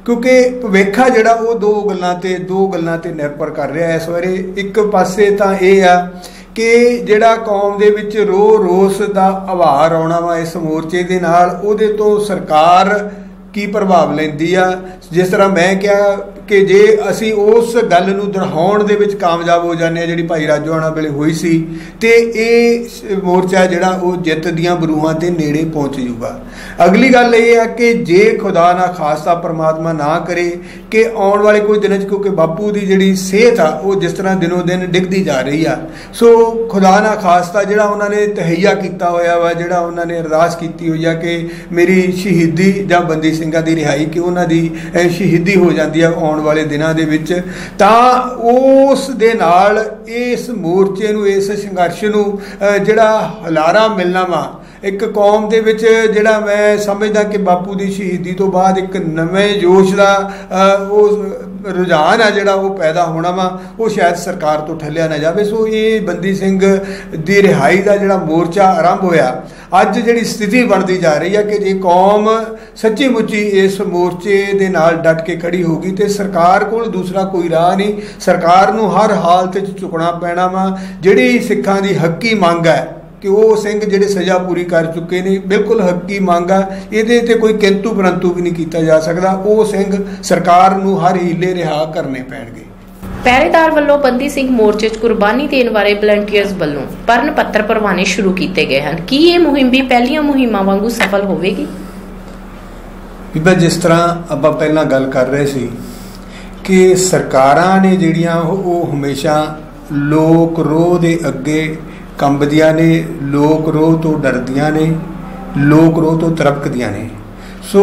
ਕਿਉਂਕਿ ਭਵਿੱਖਾ ਜਿਹੜਾ ਉਹ ਦੋ ਗੱਲਾਂ ਤੇ, ਦੋ ਗੱਲਾਂ ਤੇ ਨਿਰਭਰ ਕਰ ਰਿਹਾ ਇਸ ਵਾਰੇ। ਇੱਕ ਪਾਸੇ ਤਾਂ ਇਹ ਆ ਕਿ ਜਿਹੜਾ ਕੌਮ ਦੇ ਵਿੱਚ ਰੋ ਰੋਸ ਦਾ ਆਵਾਰ ਆਉਣਾ ਵਾ ਇਸ ਮੋਰਚੇ ਦੇ ਨਾਲ, ਉਹਦੇ ਤੋਂ ਸਰਕਾਰ ਕੀ ਪ੍ਰਭਾਵ ਲੈਂਦੀ ਆ? ਜਿਸ ਤਰ੍ਹਾਂ ਮੈਂ ਕਿਹਾ ਕਿ ਜੇ ਅਸੀਂ ਉਸ ਗੱਲ ਨੂੰ ਦਰਹਾਉਣ ਦੇ ਵਿੱਚ ਕਾਮਯਾਬ ਹੋ ਜਾਂਦੇ ਆ ਜਿਹੜੀ ਭਾਈ ਰਾਜੋਆਣਾ ਵੇਲੇ ਹੋਈ ਸੀ, ਤੇ ਇਹ ਮੋਰਚਾ ਜਿਹੜਾ ਉਹ ਜਿੱਤ ਦੀਆਂ ਬਰੂਹਾਂ 'ਤੇ ਨੇੜੇ ਪਹੁੰਚ ਜੂਗਾ। ਅਗਲੀ ਗੱਲ ਇਹ ਆ ਕਿ ਜੇ ਖੁਦਾ ਨਾ ਖਾਸਤਾ ਪਰਮਾਤਮਾ ਨਾ ਕਰੇ ਕਿ ਆਉਣ ਵਾਲੇ ਕੁਝ ਦਿਨਾਂ 'ਚ, ਕਿਉਂਕਿ ਬਾਪੂ ਦੀ ਜਿਹੜੀ ਸਿਹਤ ਆ, ਉਹ ਜਿਸ ਤਰ੍ਹਾਂ ਦਿਨੋਂ ਦਿਨ ਡਿੱਗਦੀ ਜਾ ਰਹੀ ਆ, ਸੋ ਖੁਦਾ ਨਾ ਖਾਸਤਾ ਜਿਹੜਾ ਉਹਨਾਂ ਨੇ ਤਹਈਆ ਕੀਤਾ ਹੋਇਆ ਵਾ, ਜਿਹੜਾ ਉਹਨਾਂ ਨੇ ਅਰਦਾਸ ਕੀਤੀ ਹੋਈ ਆ ਕਿ ਮੇਰੀ ਸ਼ਹੀਦੀ ਜਾਂ ਬੰਦੀ ਸਿੰਘਾਂ ਦੀ ਰਿਹਾਈ ਕਿ ਉਹਨਾਂ ਦੀ ਸ਼ਹੀਦੀ ਹੋ ਜਾਂਦੀ ਆ ਆਉਣ ਵਾਲੇ ਦਿਨਾਂ ਦੇ ਵਿੱਚ ਤਾਂ ਉਸ ਦੇ ਨਾਲ ਇਸ ਮੋਰਚੇ ਨੂੰ ਇਸ ਸੰਘਰਸ਼ ਨੂੰ ਜਿਹੜਾ ਹਲਾਰਾ ਮਿਲਣਾ ਵਾ ਇੱਕ ਕੌਮ ਦੇ ਵਿੱਚ ਜਿਹੜਾ ਮੈਂ ਸਮਝਦਾ ਕਿ ਬਾਪੂ ਦੀ ਸ਼ਹੀਦੀ ਤੋਂ ਬਾਅਦ ਇੱਕ ਨਵੇਂ ਜੋਸ਼ ਦਾ ਅਹ, ਉਹ ਰੁਝਾਨ ਆ ਜਿਹੜਾ ਉਹ ਪੈਦਾ ਹੋਣਾ ਵਾ, ਉਹ ਸ਼ਾਇਦ ਸਰਕਾਰ ਤੋਂ ਠੱਲਿਆ ਨਾ ਜਾਵੇ। ਸੋ ਇਹ ਬੰਦੀ ਸਿੰਘ ਦੀ ਰਿਹਾਈ ਦਾ ਜਿਹੜਾ ਮੋਰਚਾ ਆਰੰਭ ਹੋਇਆ, ਅੱਜ ਜਿਹੜੀ ਸਥਿਤੀ ਬਣਦੀ ਜਾ ਰਹੀ ਹੈ ਕਿ ਜੇ ਕੌਮ ਸੱਚੀ ਮੁੱਚੀ ਇਸ ਮੋਰਚੇ ਦੇ ਨਾਲ ਡਟ ਕੇ ਖੜੀ ਹੋਗੀ ਤੇ ਸਰਕਾਰ ਕੋਲ ਦੂਸਰਾ ਕੋਈ ਰਾਹ ਨਹੀਂ। ਸਰਕਾਰ ਨੂੰ ਹਰ ਹਾਲਤ 'ਚ ਝੁਕਣਾ ਪੈਣਾ ਵਾ। ਜਿਹੜੀ ਸਿੱਖਾਂ ਦੀ ਹੱਕੀ ਮੰਗ ਹੈ ਕਿ ਉਹ ਸਿੰਘ ਜਿਹੜੇ ਸਜ਼ਾ ਪੂਰੀ ਕਰ ਚੁੱਕੇ ਨੇ ਬਿਲਕੁਲ ਹੱਕੀ ਮੰਗ ਇਹਦੇ ਤੇ ਕੋਈ ਕਿੰਤੂ ਪਰੰਤੂ ਵੀ ਨਹੀਂ ਕੀਤਾ ਜਾ ਸਕਦਾ। ਉਹ ਸਿੰਘ ਸਰਕਾਰ ਨੂੰ ਹਰ ਹੀਲੇ ਰਿਹਾ ਕਰਨੇ ਪੈਣਗੇ। ਪਹਿਰੇਦਾਰ ਵੱਲੋਂ ਬੰਦੀ ਸਿੰਘ ਮੋਰਚੇ 'ਚ ਕੁਰਬਾਨੀ ਦੇਣ ਵਾਲੇ ਵਲੰਟੀਅਰਸ ਵੱਲੋਂ ਪਰਨ ਪੱਤਰ ਭਰਵਾਣੇ ਸ਼ੁਰੂ ਕੀਤੇ ਗਏ ਹਨ। ਕੀ ਇਹ ਮੁਹਿੰਮ ਵੀ ਪਹਿਲੀਆਂ ਮੁਹਿੰਮਾਂ ਵਾਂਗੂ ਸਫਲ ਹੋਵੇਗੀ? ਬੀਬਾ ਜਿਸ ਤਰ੍ਹਾਂ ਆਪਾਂ ਪਹਿਲਾਂ ਗੱਲ ਕਰ ਰਹੇ ਸੀ ਕਿ ਸਰਕਾਰਾਂ ਨੇ ਜਿਹੜੀਆਂ ਉਹ ਹਮੇਸ਼ਾ ਲੋਕ ਰੋਹ ਦੇ ਅੱਗੇ ਕੰਬਦੀਆਂ ਨੇ, ਲੋਕ ਰੋਹ ਤੋਂ ਡਰਦੀਆਂ ਨੇ, ਲੋਕ ਰੋਹ ਤੋਂ ਤਰਪਕਦੀਆਂ ਨੇ। ਸੋ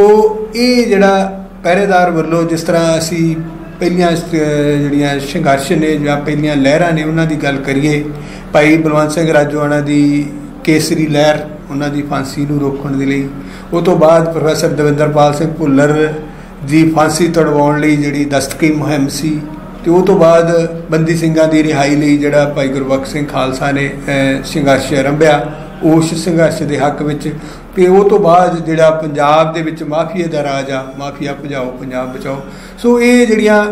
ਇਹ ਜਿਹੜਾ ਪਹਿਰੇਦਾਰ ਵੱਲੋਂ ਜਿਸ ਤਰ੍ਹਾਂ ਅਸੀਂ ਪਹਿਲੀਆਂ ਜਿਹੜੀਆਂ ਸੰਘਰਸ਼ ਨੇ ਜਾਂ ਪਹਿਲੀਆਂ ਲਹਿਰਾਂ ਨੇ, ਉਹਨਾਂ ਦੀ ਗੱਲ ਕਰੀਏ, ਭਾਈ ਬਲਵੰਤ ਸਿੰਘ ਰਾਜੋਆਣਾ ਦੀ ਕੇਸਰੀ ਲਹਿਰ, ਉਹਨਾਂ ਦੀ ਫਾਂਸੀ ਨੂੰ ਰੋਕਣ ਦੇ ਲਈ, ਉਹ ਤੋਂ ਬਾਅਦ ਪ੍ਰੋਫੈਸਰ ਦਵਿੰਦਰਪਾਲ ਸਿੰਘ ਭੁੱਲਰ ਦੀ ਫਾਂਸੀ ਤੜਵਾਉਣ ਲਈ ਜਿਹੜੀ ਦਸਤਕੀ ਮੁਹਿੰਮ ਸੀ ਤੇ ਉਹ ਤੋਂ ਬਾਅਦ ਬੰਦੀ ਸਿੰਘਾਂ ਦੀ ਰਿਹਾਈ ਲਈ ਜਿਹੜਾ ਭਾਈ ਗੁਰਬਖਸ਼ ਸਿੰਘ ਖਾਲਸਾ ਨੇ ਸੰਘਰਸ਼ ਆਰੰਭਿਆ, ਉਸ ਸੰਘਰਸ਼ ਦੇ ਹੱਕ ਵਿੱਚ। ਤੇ ਉਹ ਤੋਂ ਬਾਅਦ ਜਿਹੜਾ ਪੰਜਾਬ ਦੇ ਵਿੱਚ ਮਾਫੀਆ ਦਾ ਰਾਜ ਆ, ਮਾਫੀਆ ਭਜਾਓ, ਪੰਜਾਬ ਬਚਾਓ। ਸੋ ਇਹ ਜਿਹੜੀਆਂ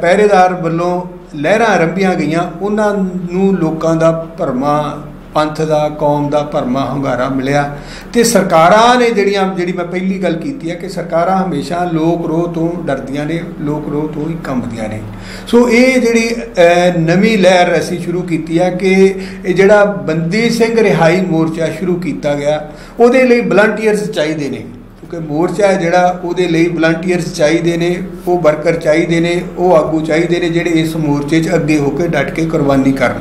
ਪਹਿਰੇਦਾਰ ਵੱਲੋਂ ਲਹਿਰਾਂ ਆਰੰਭੀਆਂ ਗਈਆਂ, ਉਹਨਾਂ ਨੂੰ ਲੋਕਾਂ ਦਾ ਭਰਮਾ ਪੰਥ ਦਾ, ਕੌਮ ਦਾ ਭਰਮਾ ਹੁੰਗਾਰਾ ਮਿਲਿਆ। ਤੇ ਸਰਕਾਰਾਂ ਨੇ ਜਿਹੜੀਆਂ, ਜਿਹੜੀ ਮੈਂ ਪਹਿਲੀ ਗੱਲ ਕੀਤੀ ਹੈ ਕਿ ਸਰਕਾਰਾਂ ਹਮੇਸ਼ਾ ਲੋਕ ਰੋਹ ਤੋਂ ਡਰਦੀਆਂ ਨੇ, ਲੋਕ ਰੋਹ ਤੋਂ ਹੀ ਕੰਬਦੀਆਂ ਨੇ। ਸੋ ਇਹ ਜਿਹੜੀ ਨਵੀਂ ਲਹਿਰ ਅਸੀਂ ਸ਼ੁਰੂ ਕੀਤੀ ਹੈ ਕਿ ਇਹ ਜਿਹੜਾ ਬੰਦੀ ਸਿੰਘ ਰਿਹਾਈ ਮੋਰਚਾ ਸ਼ੁਰੂ ਕੀਤਾ ਗਿਆ, ਉਹਦੇ ਲਈ ਵਲੰਟੀਅਰਸ ਚਾਹੀਦੇ ਨੇ। ਕਿਉਂਕਿ ਮੋਰਚਾ ਹੈ ਜਿਹੜਾ ਉਹਦੇ ਲਈ ਵਲੰਟੀਅਰਸ ਚਾਹੀਦੇ ਨੇ, ਉਹ ਵਰਕਰ ਚਾਹੀਦੇ ਨੇ, ਉਹ ਆਗੂ ਚਾਹੀਦੇ ਨੇ ਜਿਹੜੇ ਇਸ ਮੋਰਚੇ 'ਚ ਅੱਗੇ ਹੋ ਕੇ ਡਟ ਕੇ ਕੁਰਬਾਨੀ ਕਰਨ।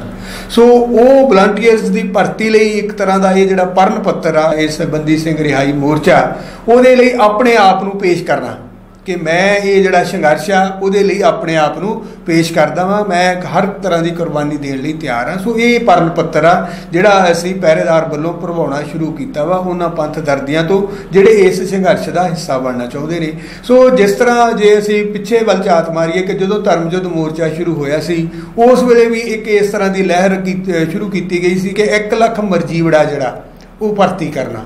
ਸੋ ਉਹ ਵਲੰਟੀਅਰਸ ਦੀ ਭਰਤੀ ਲਈ ਇੱਕ ਤਰ੍ਹਾਂ ਦਾ ਇਹ ਜਿਹੜਾ ਪਰਨ ਪੱਤਰ ਆ, ਇਸ ਬੰਦੀ ਸਿੰਘ ਰਿਹਾਈ ਮੋਰਚਾ, ਉਹਦੇ ਲਈ ਆਪਣੇ ਆਪ ਨੂੰ ਪੇਸ਼ ਕਰਨਾ। ਕਿ ਮੈਂ ਇਹ ਜਿਹੜਾ ਸੰਘਰਸ਼ ਆ, ਉਹਦੇ ਲਈ ਆਪਣੇ ਆਪ ਨੂੰ ਪੇਸ਼ ਕਰਦਾ ਵਾਂ। ਮੈਂ ਹਰ ਤਰ੍ਹਾਂ ਦੀ ਕੁਰਬਾਨੀ ਦੇਣ ਲਈ ਤਿਆਰ ਹਾਂ। ਸੋ ਇਹ ਪਰਨ ਪੱਤਰ ਆ, ਜਿਹੜਾ ਅਸੀਂ ਪਹਿਰੇਦਾਰ ਵੱਲੋਂ ਭਰਵਾਉਣਾ ਸ਼ੁਰੂ ਕੀਤਾ ਵਾ ਉਹਨਾਂ ਪੰਥ ਦਰਦੀਆਂ ਤੋਂ, ਜਿਹੜੇ ਇਸ ਸੰਘਰਸ਼ ਦਾ ਹਿੱਸਾ ਬਣਨਾ ਚਾਹੁੰਦੇ ਨੇ। ਸੋ ਜਿਸ ਤਰ੍ਹਾਂ ਜੇ ਅਸੀਂ ਪਿੱਛੇ ਵੱਲ ਝਾਤ ਮਾਰੀਏ ਕਿ ਜਦੋਂ ਧਰਮਯੁੱਧ ਮੋਰਚਾ ਸ਼ੁਰੂ ਹੋਇਆ ਸੀ, ਉਸ ਵੇਲੇ ਵੀ ਇੱਕ ਇਸ ਤਰ੍ਹਾਂ ਦੀ ਲਹਿਰ ਕੀਤੀ- ਸ਼ੁਰੂ ਕੀਤੀ ਗਈ ਸੀ ਕਿ 1 ਲੱਖ ਮਰਜੀਵੜਾ ਜਿਹੜਾ, ਉਹ ਭਰਤੀ ਕਰਨਾ।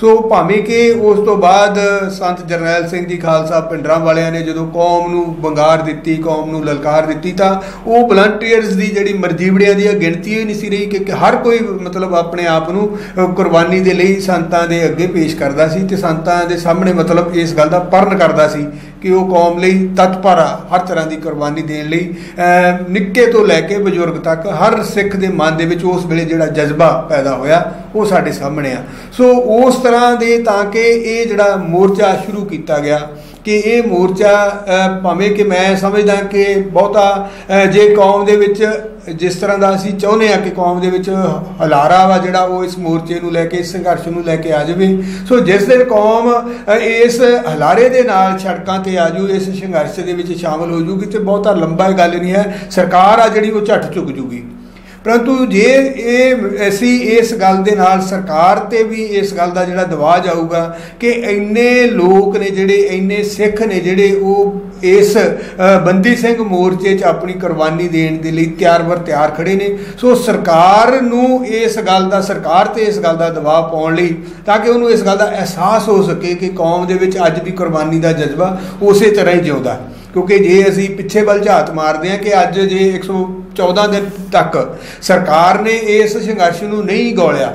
ਸੋ ਭਾਵੇਂ ਕਿ ਉਸ ਤੋਂ ਬਾਅਦ ਸੰਤ ਜਰਨੈਲ ਸਿੰਘ ਜੀ ਖਾਲਸਾ ਪਿੰਡਰਾਂ ਵਾਲਿਆਂ ਨੇ ਜਦੋਂ ਕੌਮ ਨੂੰ ਬੰਗਾਰ ਦਿੱਤੀ, ਕੌਮ ਨੂੰ ਲਲਕਾਰ ਦਿੱਤੀ, ਤਾਂ ਉਹ ਵਲੰਟੀਅਰਸ ਦੀ ਜਿਹੜੀ ਮਰਜੀਵੜਿਆਂ ਦੀ ਗਿਣਤੀ ਹੀ ਨਹੀਂ ਸੀ ਰਹੀ ਕਿ ਹਰ ਕੋਈ ਮਤਲਬ ਆਪਣੇ ਆਪ ਨੂੰ ਕੁਰਬਾਨੀ ਦੇ ਲਈ ਸੰਤਾਂ ਦੇ ਅੱਗੇ ਪੇਸ਼ ਕਰਦਾ ਸੀ ਤੇ ਸੰਤਾਂ ਦੇ ਸਾਹਮਣੇ ਮਤਲਬ ਇਸ ਗੱਲ ਦਾ ਪਰਨ ਕਰਦਾ ਸੀ ਕਿ ਉਹ ਕੌਮ ਲਈ ਤਤਪਰ ਆ ਹਰ ਤਰ੍ਹਾਂ ਦੀ ਕੁਰਬਾਨੀ ਦੇਣ ਲਈ ਨਿੱਕੇ ਤੋਂ ਲੈ ਕੇ ਬਜ਼ੁਰਗ ਤੱਕ ਹਰ ਸਿੱਖ ਦੇ ਮਨ ਦੇ ਵਿੱਚ ਉਸ ਵੇਲੇ ਜਿਹੜਾ ਜਜ਼ਬਾ ਪੈਦਾ ਹੋਇਆ, ਉਹ ਸਾਡੇ ਸਾਹਮਣੇ ਆ। ਸੋ ਉਸ ਤਰ੍ਹਾਂ ਦੇ ਤਾਂ ਕਿ ਇਹ ਜਿਹੜਾ ਮੋਰਚਾ ਸ਼ੁਰੂ ਕੀਤਾ ਗਿਆ ਕਿ ਇਹ ਮੋਰਚਾ ਭਾਵੇਂ ਕਿ ਮੈਂ ਸਮਝਦਾ ਕਿ ਬਹੁਤਾ ਜੇ ਕੌਮ ਦੇ ਵਿੱਚ ਜਿਸ ਤਰ੍ਹਾਂ ਦਾ ਅਸੀਂ ਚਾਹੁੰਦੇ ਆ ਕਿ ਕੌਮ ਦੇ ਵਿੱਚ ਹਲਾਰਾ ਵਾ ਜਿਹੜਾ ਉਹ ਇਸ ਮੋਰਚੇ ਨੂੰ ਲੈ ਕੇ, ਇਸ ਸੰਘਰਸ਼ ਨੂੰ ਲੈ ਕੇ ਆ ਜਾਵੇ, ਸੋ ਜਿਸ ਦਿਨ ਕੌਮ ਇਸ ਹਲਾਰੇ ਦੇ ਨਾਲ ਸੜਕਾਂ ਤੇ ਆ ਜੂ, ਇਸ ਸੰਘਰਸ਼ ਦੇ ਵਿੱਚ ਸ਼ਾਮਲ ਹੋ ਜੂਗੀ ਤੇ ਬਹੁਤਾ ਲੰਬਾ ਗੱਲ ਨਹੀਂ ਹੈ, ਸਰਕਾਰ ਆ ਜਿਹੜੀ ਉਹ ਝੱਟ ਚੁੱਕ ਜੂਗੀ। ਪਰੰਤੂ ਜੇ ਇਹ ਅਸੀਂ ਇਸ ਗੱਲ ਦੇ ਨਾਲ ਸਰਕਾਰ ਤੇ ਵੀ ਇਸ ਗੱਲ ਦਾ ਜਿਹੜਾ ਦਬਾਅ ਜਾਊਗਾ ਕਿ ਇੰਨੇ ਲੋਕ ਨੇ ਜਿਹੜੇ, ਇੰਨੇ ਸਿੱਖ ਨੇ ਜਿਹੜੇ ਉਹ ਇਸ ਬੰਦੀ ਸਿੰਘ ਮੋਰਚੇ 'ਚ ਆਪਣੀ ਕੁਰਬਾਨੀ ਦੇਣ ਦੇ ਲਈ ਤਿਆਰ ਵਰ ਤਿਆਰ ਖੜੇ ਨੇ। ਸੋ ਸਰਕਾਰ ਨੂੰ ਇਸ ਗੱਲ ਦਾ, ਸਰਕਾਰ ਤੇ ਇਸ ਗੱਲ ਦਾ ਦਬਾਅ ਪਾਉਣ ਲਈ ਤਾਂ ਕਿ ਉਹਨੂੰ ਇਸ ਗੱਲ ਦਾ ਅਹਿਸਾਸ ਹੋ ਸਕੇ ਕਿ ਕੌਮ ਦੇ ਵਿੱਚ ਅੱਜ ਵੀ ਕੁਰਬਾਨੀ ਦਾ ਜਜ਼ਬਾ ਉਸੇ ਤਰ੍ਹਾਂ ਹੀ ਜਿਉਂਦਾ। ਕਿਉਂਕਿ ਜੇ ਅਸੀਂ ਪਿੱਛੇ ਵੱਲ ਝਾਤ ਮਾਰਦੇ ਹਾਂ ਕਿ ਅੱਜ ਜੇ 114 ਦਿਨ ਤੱਕ ਸਰਕਾਰ ਨੇ ਇਸ ਸੰਘਰਸ਼ ਨੂੰ ਨਹੀਂ ਗੋਲਿਆ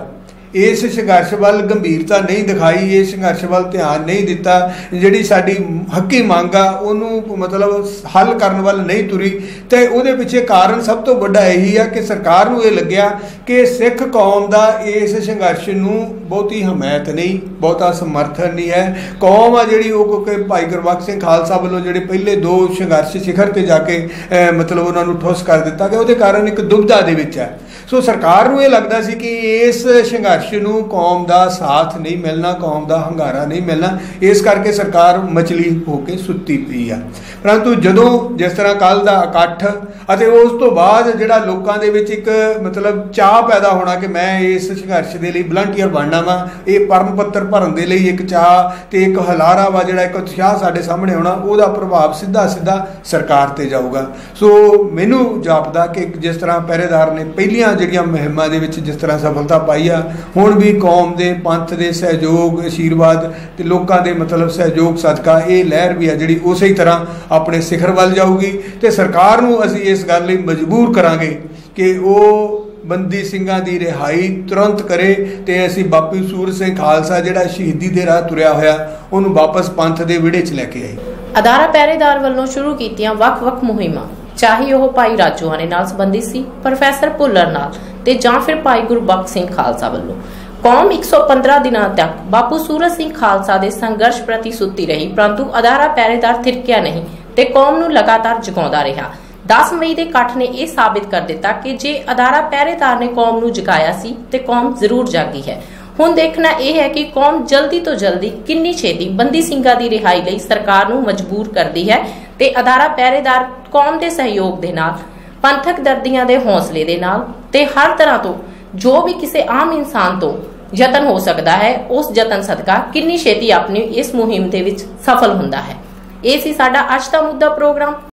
ਇਸ ਸੰਘਰਸ਼ ਵੱਲ ਗੰਭੀਰਤਾ ਨਹੀਂ ਦਿਖਾਈ, ਇਸ ਸੰਘਰਸ਼ ਵੱਲ ਧਿਆਨ ਨਹੀਂ ਦਿੱਤਾ। ਜਿਹੜੀ ਸਾਡੀ ਹੱਕੀ ਮੰਗ ਆ, ਉਹਨੂੰ ਮਤਲਬ ਹੱਲ ਕਰਨ ਵੱਲ ਨਹੀਂ ਤੁਰੀ। ਤੇ ਉਹਦੇ ਪਿੱਛੇ ਕਾਰਨ ਸਭ ਤੋਂ ਵੱਡਾ ਇਹੀ ਆ ਕਿ ਸਰਕਾਰ ਨੂੰ ਇਹ ਲੱਗਿਆ ਕਿ ਸਿੱਖ ਕੌਮ ਦਾ ਇਸ ਸੰਘਰਸ਼ ਨੂੰ ਬਹੁਤੀ ਹਮਾਇਤ ਨਹੀਂ, ਬਹੁਤਾ ਸਮਰਥਨ ਨਹੀਂ ਹੈ। ਕੌਮ ਆ ਜਿਹੜੀ, ਉਹ ਕਿਉਂਕਿ ਭਾਈ ਗੁਰਬਖਸ਼ ਸਿੰਘ ਖਾਲਸਾ ਵੱਲੋਂ ਜਿਹੜੇ ਪਹਿਲੇ ਦੋ ਸੰਘਰਸ਼ ਸਿਖਰ ਤੇ ਜਾ ਕੇ ਮਤਲਬ ਉਹਨਾਂ ਨੂੰ ਠੋਸ ਕਰ ਦਿੱਤਾ ਗਿਆ, ਉਹਦੇ ਕਾਰਨ ਇੱਕ ਦੁਬਧਾ ਦੇ ਵਿੱਚ ਹੈ। ਸੋ ਸਰਕਾਰ ਨੂੰ ਇਹ ਲੱਗਦਾ ਸੀ ਕਿ ਇਸ ਸੰਘਰਸ਼ ਨੂੰ ਕੌਮ ਦਾ ਸਾਥ ਨਹੀਂ ਮਿਲਣਾ, ਕੌਮ ਦਾ ਹੰਗਾਰਾ ਨਹੀਂ ਮਿਲਣਾ, ਇਸ ਕਰਕੇ ਸਰਕਾਰ ਮਚਲੀ ਹੋ ਕੇ ਸੁੱਤੀ ਪਈ ਆ। ਪਰੰਤੂ ਜਦੋਂ ਜਿਸ ਤਰ੍ਹਾਂ ਕੱਲ ਦਾ ਇਕੱਠ ਅਤੇ ਉਸ ਤੋਂ ਬਾਅਦ ਜਿਹੜਾ ਲੋਕਾਂ ਦੇ ਵਿੱਚ ਇੱਕ ਮਤਲਬ ਚਾਹ ਪੈਦਾ ਹੋਣਾ ਕਿ ਮੈਂ ਇਸ ਸੰਘਰਸ਼ ਦੇ ਲਈ ਵਲੰਟੀਅਰ ਬਣਨਾ ਵਾ, ਇਹ ਪਰਮ ਪੱਤਰ ਭਰਨ ਦੇ ਲਈ ਇੱਕ ਚਾਹ ਤੇ ਇੱਕ ਹਲਾਰਾ ਵਾ ਜਿਹੜਾ ਇੱਕ ਉਤਸ਼ਾਹ ਸਾਡੇ ਸਾਹਮਣੇ ਆਉਣਾ, ਉਹਦਾ ਪ੍ਰਭਾਵ ਸਿੱਧਾ ਸਿੱਧਾ ਸਰਕਾਰ ਤੇ ਜਾਊਗਾ। ਸੋ ਮੈਨੂੰ ਜਾਪਦਾ ਕਿ ਜਿਸ ਤਰ੍ਹਾਂ ਪਹਿਰੇਦਾਰ ਨੇ ਪਹਿਲੀਆਂ ਜਿਹੜੀਆਂ ਮਹਿਮਾਂ ਦੇ ਵਿੱਚ ਜਿਸ ਤਰ੍ਹਾਂ ਸਫਲਤਾ ਪਾਈ ਆ, ਹੁਣ ਵੀ ਕੌਮ ਦੇ ਪੰਥ ਦੇ ਸਹਿਯੋਗ, ਅਸ਼ੀਰਵਾਦ ਤੇ ਲੋਕਾਂ ਦੇ ਮਤਲਬ ਸਹਿਯੋਗ, ਸਦਕਾ ਇਹ ਲਹਿਰ ਵੀ ਆ ਜਿਹੜੀ ਉਸੇ ਹੀ ਤਰ੍ਹਾਂ ਆਪਣੇ ਸਿਖਰ ਵੱਲ ਜਾਊਗੀ ਤੇ ਸਰਕਾਰ ਨੂੰ ਅਸੀਂ ਇਸ ਗੱਲ ਲਈ ਮਜਬੂਰ ਕਰਾਂਗੇ ਕਿ ਉਹ ਬੰਦੀ ਸਿੰਘਾਂ ਦੀ ਰਿਹਾਈ ਤੁਰੰਤ ਕਰੇ ਤੇ ਅਸੀਂ ਬਾਪੂ ਸੂਰ ਸਿੰਘ ਖਾਲਸਾ ਜਿਹੜਾ ਸ਼ਹੀਦੀ ਦੇ ਰਾਹ ਤੁਰਿਆ ਹੋਇਆ, ਉਹਨੂੰ ਵਾਪਸ ਪੰਥ ਦੇ ਵਿੜੇ 'ਚ ਲੈ ਕੇ ਆਏ ਅਦਾਰਾ ਪਹਿਰੇਦਾਰ ਵੱਲੋਂ ਸ਼ੁਰੂ ਕੀਤੀਆਂ ਵੱਖ-ਵੱਖ ਮੁਹਿੰਮਾਂ। ਚਾਹੇ ਉਹ ਭਾਈ ਰਾਜੂਆਨੇ ਨਾਲ ਸੰਬੰਧਿਤ ਸੀ, ਪ੍ਰੋਫੈਸਰ ਭੁੱਲਰ ਨਾਲ ਤੇ ਜਾਂ ਫਿਰ ਭਾਈ ਗੁਰਬਖਸ਼ ਸਿੰਘ ਖਾਲਸਾ ਵੱਲੋਂ। ਕੌਮ 115 ਦਿਨਾਂ ਤੱਕ ਬਾਪੂ ਸੂਰਜ ਸਿੰਘ ਖਾਲਸਾ ਦੇ ਸੰਘਰਸ਼ ਪ੍ਰਤੀ ਸੁੱਤੀ ਰਹੀ, ਪਰੰਤੂ ਅਦਾਰਾ ਪਹਿਰੇਦਾਰ ਥਿਰਕਿਆ ਨਹੀਂ ਤੇ ਕੌਮ ਨੂੰ ਲਗਾਤਾਰ ਜਗਾਉਂਦਾ ਰਿਹਾ। 10 ਮਈ ਦੇ ਇਕੱਠ ਨੇ ਇਹ ਸਾਬਿਤ ਕਰ ਦਿੱਤਾ ਕਿ ਜੇ ਅਦਾਰਾ ਪਹਿਰੇਦਾਰ ਨੇ ਕੌਮ ਨੂੰ ਜਗਾਇਆ ਸੀ, ਤੇ ਕੌਮ ਜ਼ਰੂਰ ਜਾਗੀ ਹੈ। ਹੁਣ ਦੇਖਣਾ ਇਹ ਹੈ ਕਿ ਕੌਮ ਜਲਦੀ ਤੋਂ ਜਲਦੀ ਕਿੰਨੀ ਛੇਤੀ ਬੰਦੀ ਸਿੰਘਾਂ ਦੀ ਰਿਹਾਈ ਲਈ ਸਰਕਾਰ ਨੂੰ ਮਜਬੂਰ ਕਰਦੀ ਹੈ ਤੇ ਅਦਾਰਾ ਪਹਿਰੇਦਾਰ ਕੌਮ ਦੇ ਸਹਿਯੋਗ ਦੇ ਨਾਲ, ਪੰਥਕ ਦਰਦੀਆਂ ਦੇ ਹੌਸਲੇ ਦੇ ਨਾਲ ਤੇ ਹਰ ਤਰ੍ਹਾਂ ਤੋਂ ਜੋ ਵੀ ਕਿਸੇ ਆਮ ਇਨਸਾਨ ਤੋਂ ਯਤਨ ਹੋ ਸਕਦਾ ਹੈ, ਉਸ ਯਤਨ ਸਦਕਾ ਕਿੰਨੀ ਛੇਤੀ ਆਪਣੀ ਇਸ ਮੁਹਿੰਮ ਦੇ ਵਿੱਚ ਸਫਲ ਹੁੰਦਾ ਹੈ। ਇਹ ਸੀ ਸਾਡਾ ਅੱਜ ਦਾ ਮੁੱਦਾ ਪ੍ਰੋਗਰਾਮ।